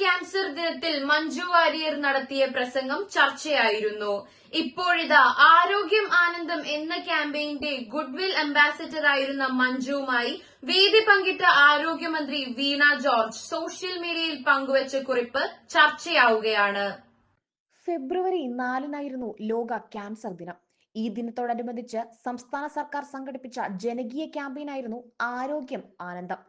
Cancer ദിനത്തിൽ മഞ്ജു വാര്യർ നടത്തിയ പ്രസംഗം ചർച്ചയായിരുന്നു. ഇപ്പോഴിതാ ആരോഗ്യം ആനന്ദം എന്ന ക്യാമ്പയിന്റെ ഗുഡ്വിൽ അംബാസിഡർ ആയിരുന്ന മഞ്ജുവുമായി വേദി പങ്കിട്ട ആരോഗ്യമന്ത്രി വീണ ജോർജ് സോഷ്യൽ മീഡിയയിൽ പങ്കുവച്ച കുറിപ്പ് ചർച്ചയാവുകയാണ്. ഫെബ്രുവരി നാലിനായിരുന്നു ലോക ക്യാൻസർ ദിനം. ഈ ദിനത്തോടനുബന്ധിച്ച് സംസ്ഥാന സർക്കാർ സംഘടിപ്പിച്ച ജനകീയ ക്യാമ്പയിനായിരുന്നു ആരോഗ്യം ആനന്ദം.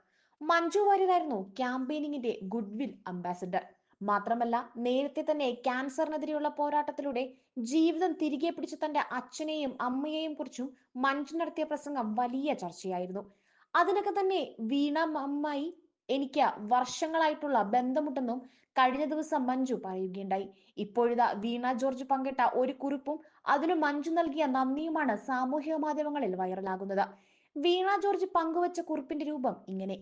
മഞ്ജു വാര്യരായിരുന്നു ക്യാമ്പയിനിങ്ങിന്റെ ഗുഡ്വിൽ അംബാസിഡർ. മാത്രമല്ല നേരത്തെ തന്നെ ക്യാൻസറിനെതിരെയുള്ള പോരാട്ടത്തിലൂടെ ജീവിതം തിരികെ പിടിച്ച തന്റെ അച്ഛനെയും അമ്മയെയും കുറിച്ചും മഞ്ജു നടത്തിയ പ്രസംഗം വലിയ ചർച്ചയായിരുന്നു. അതിനൊക്കെ തന്നെ വീണ അമ്മായി എനിക്ക് വർഷങ്ങളായിട്ടുള്ള ബന്ധമുണ്ടെന്നും കഴിഞ്ഞ ദിവസം മഞ്ജു പറയുകയുണ്ടായി. ഇപ്പോഴിതാ വീണ ജോർജ് പങ്കിട്ട ഒരു കുറിപ്പും അതിനു മഞ്ജു നൽകിയ നന്ദിയുമാണ് സാമൂഹിക മാധ്യമങ്ങളിൽ വൈറലാകുന്നത്. വീണ ജോർജ് പങ്കുവച്ച കുറിപ്പിന്റെ രൂപം ഇങ്ങനെ.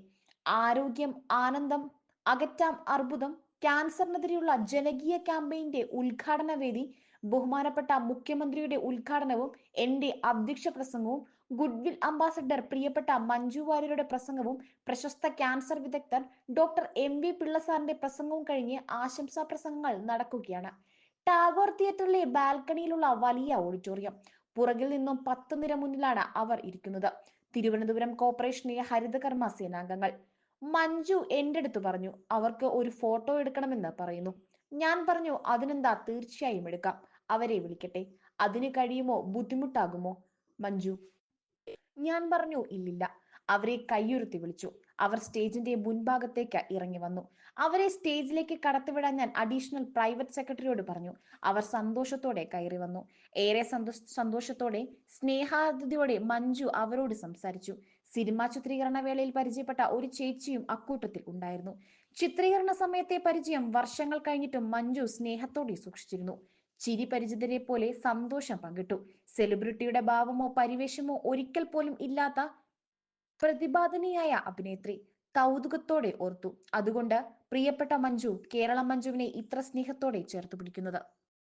ആരോഗ്യം ആനന്ദം അകറ്റാം അർബുദം ക്യാൻസറിനെതിരെയുള്ള ജനകീയ ക്യാമ്പയിന്റെ ഉദ്ഘാടന വേദി ബഹുമാനപ്പെട്ട മുഖ്യമന്ത്രിയുടെ ഉദ്ഘാടനവും എന്റെ അധ്യക്ഷ പ്രസംഗവും ഗുഡ്വിൽ അംബാസഡർ പ്രിയപ്പെട്ട മഞ്ജു വാര്യരുടെ പ്രസംഗവും പ്രശസ്ത ക്യാൻസർ വിദഗ്ധൻ ഡോക്ടർ എം വി പിള്ളസാറിന്റെ പ്രസംഗവും കഴിഞ്ഞ് ആശംസാ പ്രസംഗങ്ങൾ നടക്കുകയാണ്. ടാഗോർ തിയേറ്ററിലെ ബാൽക്കണിയിലുള്ള വലിയ ഓഡിറ്റോറിയം. പുറകിൽ നിന്നും പത്ത് നിര മുന്നിലാണ് അവർ ഇരിക്കുന്നത്. തിരുവനന്തപുരം കോർപ്പറേഷനിലെ ഹരിതകർമ്മ സേനാംഗങ്ങൾ. മഞ്ജു എന്റെ അടുത്ത് പറഞ്ഞു അവർക്ക് ഒരു ഫോട്ടോ എടുക്കണമെന്ന് പറയുന്നു. ഞാൻ പറഞ്ഞു അതിനെന്താ തീർച്ചയായും എടുക്കാം. അവരെ വിളിക്കട്ടെ. അതിന് കഴിയുമോ? ബുദ്ധിമുട്ടാകുമോ? മഞ്ജു ഞാൻ പറഞ്ഞു ഇല്ലില്ല. അവരെ കയ്യുരുത്തി വിളിച്ചു. അവർ സ്റ്റേജിന്റെ മുൻഭാഗത്തേക്ക് ഇറങ്ങി വന്നു. അവരെ സ്റ്റേജിലേക്ക് കടത്തിവിടാൻ ഞാൻ അഡീഷണൽ പ്രൈവറ്റ് സെക്രട്ടറിയോട് പറഞ്ഞു. അവർ സന്തോഷത്തോടെ കയറി വന്നു. ഏറെ സന്തോഷ സന്തോഷത്തോടെ സ്നേഹാതിഥിയോടെ മഞ്ജു അവരോട് സംസാരിച്ചു. സിനിമാ ചിത്രീകരണ വേളയിൽ പരിചയപ്പെട്ട ഒരു ചേച്ചിയും അക്കൂട്ടത്തിൽ ഉണ്ടായിരുന്നു. ചിത്രീകരണ സമയത്തെ പരിചയം വർഷങ്ങൾ കഴിഞ്ഞിട്ടും മഞ്ജു സ്നേഹത്തോടെ സൂക്ഷിച്ചിരുന്നു. ചിരി പരിചിതരെ പോലെ സന്തോഷം പങ്കിട്ടു. സെലിബ്രിറ്റിയുടെ ഭാവമോ പരിവേഷമോ ഒരിക്കൽ പോലും ഇല്ലാത്ത പ്രതിപാദനീയായ അഭിനേത്രി കൗതുകത്തോടെ ഓർത്തു. അതുകൊണ്ട് പ്രിയപ്പെട്ട മഞ്ജു കേരള മഞ്ജുവിനെ ഇത്ര സ്നേഹത്തോടെ ചേർത്ത് പിടിക്കുന്നത്.